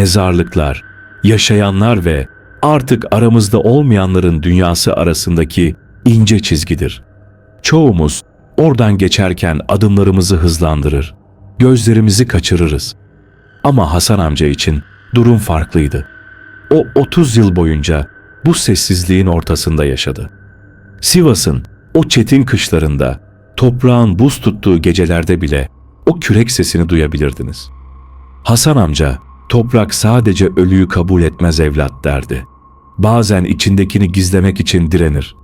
mezarlıklar, yaşayanlar ve artık aramızda olmayanların dünyası arasındaki ince çizgidir. Çoğumuz oradan geçerken adımlarımızı hızlandırır, gözlerimizi kaçırırız. Ama Hasan amca için durum farklıydı. O 30 yıl boyunca bu sessizliğin ortasında yaşadı. Sivas'ın o çetin kışlarında, toprağın buz tuttuğu gecelerde bile o kürek sesini duyabilirdiniz. Hasan amca, toprak sadece ölüyü kabul etmez evlat derdi. Bazen içindekini gizlemek için direnir.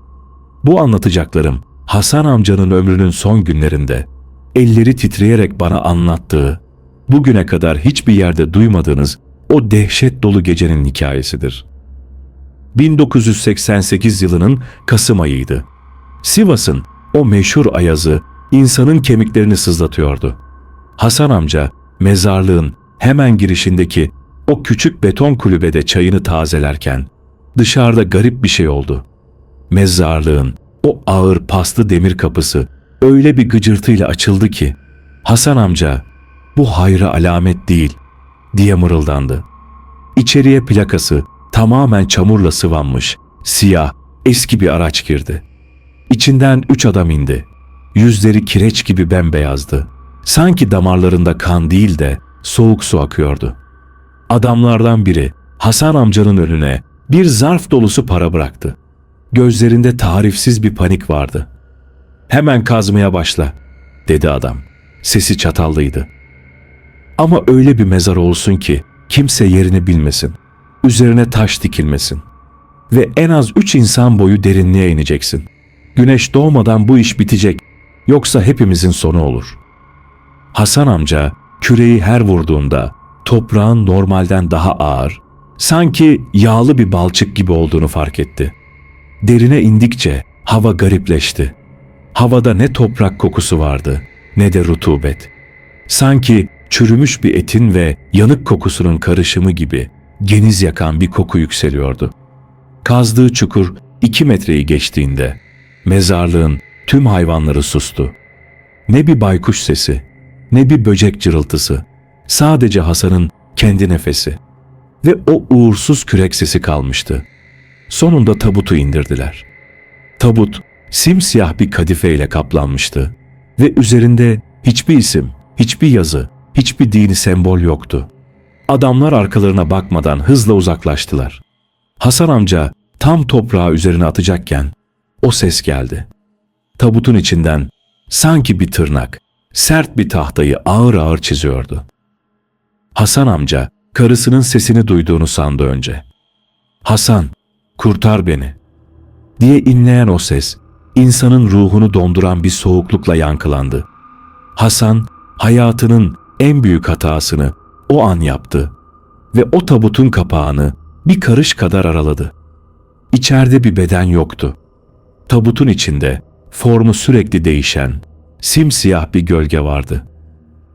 Bu anlatacaklarım Hasan amcanın ömrünün son günlerinde elleri titreyerek bana anlattığı, bugüne kadar hiçbir yerde duymadığınız o dehşet dolu gecenin hikayesidir. 1988 yılının Kasım ayıydı. Sivas'ın o meşhur ayazı insanın kemiklerini sızlatıyordu. Hasan amca mezarlığın hemen girişindeki o küçük beton kulübede çayını tazelerken dışarıda garip bir şey oldu. Mezarlığın o ağır paslı demir kapısı öyle bir gıcırtıyla açıldı ki Hasan amca bu hayra alamet değil diye mırıldandı. İçeriye plakası tamamen çamurla sıvanmış, siyah, eski bir araç girdi. İçinden üç adam indi. Yüzleri kireç gibi bembeyazdı. Sanki damarlarında kan değil de soğuk su akıyordu. Adamlardan biri Hasan amcanın önüne bir zarf dolusu para bıraktı. Gözlerinde tarifsiz bir panik vardı. Hemen kazmaya başla, dedi adam. Sesi çatallıydı. Ama öyle bir mezar olsun ki kimse yerini bilmesin. Üzerine taş dikilmesin. Ve en az üç insan boyu derinliğe ineceksin. Güneş doğmadan bu iş bitecek. Yoksa hepimizin sonu olur. Hasan amca küreği her vurduğunda toprağın normalden daha ağır, sanki yağlı bir balçık gibi olduğunu fark etti. Derine indikçe hava garipleşti. Havada ne toprak kokusu vardı ne de rutubet. Sanki çürümüş bir etin ve yanık kokusunun karışımı gibi geniz yakan bir koku yükseliyordu. Kazdığı çukur iki metreyi geçtiğinde mezarlığın tüm hayvanları sustu. Ne bir baykuş sesi, ne bir böcek cırıltısı. Sadece Hasan'ın kendi nefesi. Ve o uğursuz kürek sesi kalmıştı. Sonunda tabutu indirdiler. Tabut simsiyah bir kadifeyle kaplanmıştı ve üzerinde hiçbir isim, hiçbir yazı, hiçbir dini sembol yoktu. Adamlar arkalarına bakmadan hızla uzaklaştılar. Hasan amca tam toprağı üzerine atacakken o ses geldi. Tabutun içinden sanki bir tırnak sert bir tahtayı ağır ağır çiziyordu. Hasan amca karısının sesini duyduğunu sandı önce. Hasan, kurtar beni diye inleyen o ses insanın ruhunu donduran bir soğuklukla yankılandı. Hasan hayatının en büyük hatasını o an yaptı ve o tabutun kapağını bir karış kadar araladı. İçeride bir beden yoktu. Tabutun içinde formu sürekli değişen, simsiyah bir gölge vardı.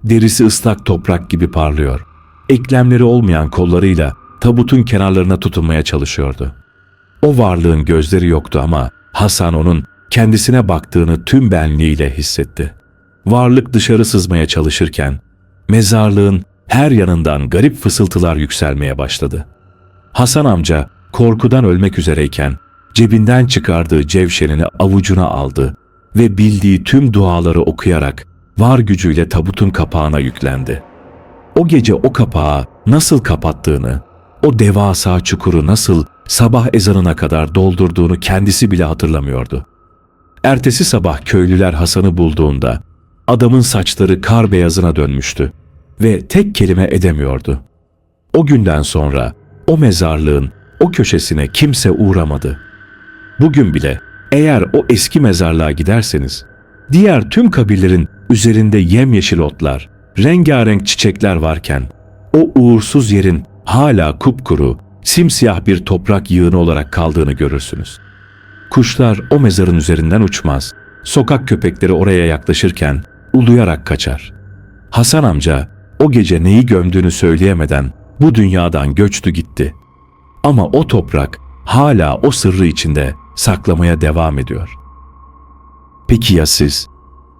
Derisi ıslak toprak gibi parlıyor. Eklemleri olmayan kollarıyla tabutun kenarlarına tutunmaya çalışıyordu. O varlığın gözleri yoktu ama Hasan onun kendisine baktığını tüm benliğiyle hissetti. Varlık dışarı sızmaya çalışırken mezarlığın her yanından garip fısıltılar yükselmeye başladı. Hasan amca korkudan ölmek üzereyken cebinden çıkardığı cevşerini avucuna aldı ve bildiği tüm duaları okuyarak var gücüyle tabutun kapağına yüklendi. O gece o kapağı nasıl kapattığını, o devasa çukuru nasıl sabah ezanına kadar doldurduğunu kendisi bile hatırlamıyordu. Ertesi sabah köylüler Hasan'ı bulduğunda adamın saçları kar beyazına dönmüştü ve tek kelime edemiyordu. O günden sonra o mezarlığın o köşesine kimse uğramadı. Bugün bile eğer o eski mezarlığa giderseniz, diğer tüm kabirlerin üzerinde yemyeşil otlar, rengarenk çiçekler varken, o uğursuz yerin hala kupkuru, simsiyah bir toprak yığını olarak kaldığını görürsünüz. Kuşlar o mezarın üzerinden uçmaz. Sokak köpekleri oraya yaklaşırken uluyarak kaçar. Hasan amca o gece neyi gömdüğünü söyleyemeden bu dünyadan göçtü gitti. Ama o toprak hala o sırrı içinde saklamaya devam ediyor. Peki ya siz?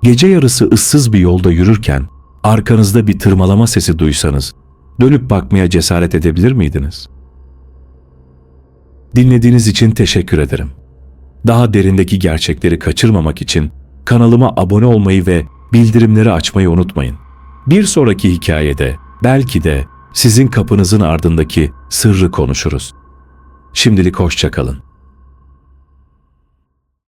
Gece yarısı ıssız bir yolda yürürken arkanızda bir tırmalama sesi duysanız dönüp bakmaya cesaret edebilir miydiniz? Dinlediğiniz için teşekkür ederim. Daha derindeki gerçekleri kaçırmamak için kanalıma abone olmayı ve bildirimleri açmayı unutmayın. Bir sonraki hikayede belki de sizin kapınızın ardındaki sırrı konuşuruz. Şimdilik hoşça kalın.